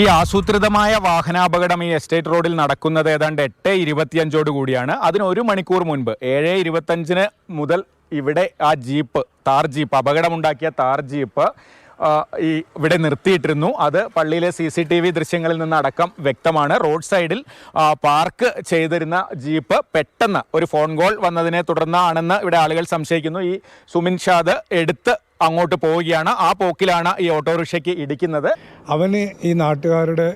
ഈ ആസൂത്രിതമായ വാഹനാപകടം ഈ എസ്റ്റേറ്റ് റോഡിൽ നടക്കുന്നത് ഏതാണ്ട് എട്ട് ഇരുപത്തിയഞ്ചോട് കൂടിയാണ്. അതിന് ഒരു മണിക്കൂർ മുൻപ് ഏഴ് ഇരുപത്തഞ്ചിന് മുതൽ ഇവിടെ ആ ജീപ്പ് താർ ജീപ്പ് അപകടമുണ്ടാക്കിയ താർ ജീപ്പ് ഈ ഇവിടെ നിർത്തിയിട്ടിരുന്നു. അത് പള്ളിയിലെ സി സി ടി വി ദൃശ്യങ്ങളിൽ നിന്ന് അടക്കം വ്യക്തമാണ്. റോഡ് സൈഡിൽ പാർക്ക് ചെയ്തിരുന്ന ജീപ്പ് പെട്ടെന്ന് ഒരു ഫോൺ കോൾ വന്നതിനെ തുടർന്നാണെന്ന് ഇവിടെ ആളുകൾ സംശയിക്കുന്നു. ഈ സുമിൻ ഷാദ് എടുത്ത് അങ്ങോട്ട് പോവുകയാണ്. ആ പോക്കിലാണ് ഈ ഓട്ടോറിക്ഷയ്ക്ക് ഇടിക്കുന്നത്. അവന് ഈ നാട്ടുകാരുടെ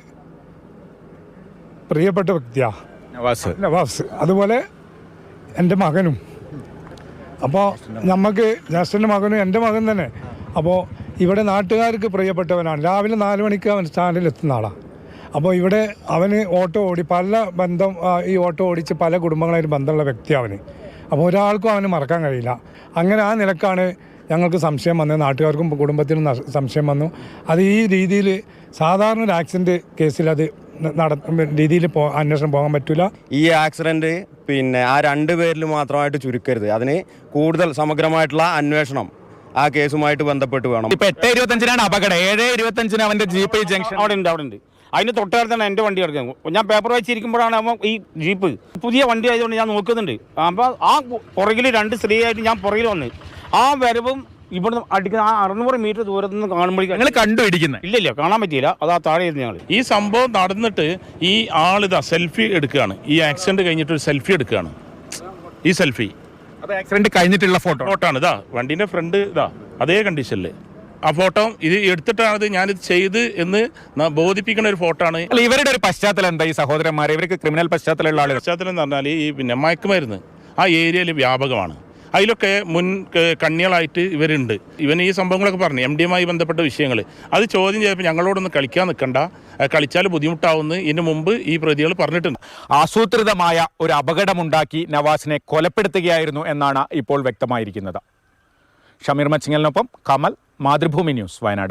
പ്രിയപ്പെട്ട വ്യക്തിയാ. നവാസ്. നവാസ്. അതുപോലെ എന്റെ മകനും. അപ്പോൾ നമുക്ക് ജാസ്റ്റിന്റെ മകനും എന്റെ മകൻ തന്നെ. അപ്പോൾ ഇവിടെ നാട്ടുകാർക്ക് പ്രിയപ്പെട്ടവനാണ്. രാവിലെ നാല് മണിക്ക് അവൻ സ്റ്റാൻഡിൽ എത്തുന്ന ആളാണ് അപ്പോൾ ഇവിടെ അവന് ഓട്ടോ ഓടി പല ബന്ധം ഈ ഓട്ടോ ഓടിച്ച് പല കുടുംബങ്ങളായിട്ട് ബന്ധമുള്ള വ്യക്തി അവന്. അപ്പോൾ ഒരാൾക്കും അവന് മറക്കാൻ കഴിയില്ല. അങ്ങനെ ആ നിലക്കാണ് ഞങ്ങൾക്ക് സംശയം വന്നത്. നാട്ടുകാർക്കും കുടുംബത്തിനും സംശയം വന്നു. അത് ഈ രീതിയിൽ സാധാരണ ഒരു ആക്സിഡന്റ് കേസിൽ അത് നട രീതിയിൽ പോ അന്വേഷണം പോകാൻ പറ്റില്ല ഈ ആക്സിഡന്റ് പിന്നെ ആ രണ്ട് പേരിൽ മാത്രമായിട്ട് ചുരുക്കരുത്. അതിന് കൂടുതൽ സമഗ്രമായിട്ടുള്ള അന്വേഷണം ആ കേസുമായിട്ട് ബന്ധപ്പെട്ട് വേണം. ഇപ്പൊ എട്ട് ഇരുപത്തഞ്ചിനാണ് അപകടം. ഏഴ് ഇരുപത്തഞ്ചിന് അവന്റെ ജീപ്പ് ജംഗ്ഷൻ അവിടെ ഉണ്ട് അവിടെ ഉണ്ട്. അതിന് തൊട്ടടുത്താണ് എന്റെ വണ്ടി കിടക്കുന്നത് ഞാൻ പേപ്പർ വായിച്ചിരിക്കുമ്പോഴാണ് അവൻ ഈ ജീപ്പ് പുതിയ വണ്ടി ആയതുകൊണ്ട് ഞാൻ നോക്കുന്നുണ്ട്. അപ്പോൾ ആ പുറകിൽ രണ്ട് സ്ത്രീയായിട്ട് ഞാൻ പുറകിൽ വന്ന് ആ വരവും ഇവിടുന്ന് അടിക്കുന്ന ആ അറുന്നൂറ് മീറ്റർ ദൂരത്തു നിന്ന് കാണുമ്പോഴേക്കും നിങ്ങൾ കണ്ടു ഇടിക്കുന്നത് ഇല്ല ഇല്ല കാണാൻ പറ്റിയില്ല. അത് ആ താഴെ ഞങ്ങൾ ഈ സംഭവം നടന്നിട്ട് ഈ ആളിതാ സെൽഫി എടുക്കുകയാണ്. ഈ ആക്സിഡന്റ് കഴിഞ്ഞിട്ട് ഒരു സെൽഫി എടുക്കുകയാണ്. ഈ സെൽഫി. അത് ആക്സിഡന്റ് കഴിഞ്ഞിട്ടുള്ള ഫോട്ടോ ഫോട്ടോ ആണ്. ഇതാ വണ്ടീന്റെ ഫ്രണ്ട് ഇതാ അതേ കണ്ടീഷനിൽ ആ ഫോട്ടോ ഇത് എടുത്തിട്ടാണ് ഇത് ഞാനിത് ചെയ്ത് എന്ന് ന- ബോധിപ്പിക്കുന്ന ഒരു ഫോട്ടോ ആണ്. അല്ല ഇവരുടെ ഒരു പശ്ചാത്തലം എന്താ ഈ സഹോദരന്മാരെ? ഇവർക്ക് ക്രിമിനൽ പശ്ചാത്തലമുള്ള ആളുകൾ? പശ്ചാത്തലം എന്ന് പറഞ്ഞാൽ ഈ പിന്നെ മയക്കുമരുന്ന് ആ ഏരിയയിൽ വ്യാപകമാണ്. അതിലൊക്കെ മുൻ കണ്ണികളായിട്ട് ഇവരുണ്ട്. ഇവൻ ഈ സംഭവങ്ങളൊക്കെ പറഞ്ഞു എം ഡിയുമായി ബന്ധപ്പെട്ട വിഷയങ്ങൾ അത് ചോദ്യം ചെയ്തപ്പോൾ ഞങ്ങളോടൊന്ന് കളിക്കാൻ നിൽക്കണ്ട കളിച്ചാൽ ബുദ്ധിമുട്ടാവുമെന്ന് ഇതിന് മുമ്പ് ഈ പ്രതികൾ പറഞ്ഞിട്ടുണ്ട്. ആസൂത്രിതമായ ഒരു അപകടമുണ്ടാക്കി നവാസിനെ കൊലപ്പെടുത്തുകയായിരുന്നു എന്നാണ് ഇപ്പോൾ വ്യക്തമായിരിക്കുന്നത്. ഷമീർ മച്ചിങ്ങലിനൊപ്പം കമൽ മാതൃഭൂമി ന്യൂസ് വയനാട്.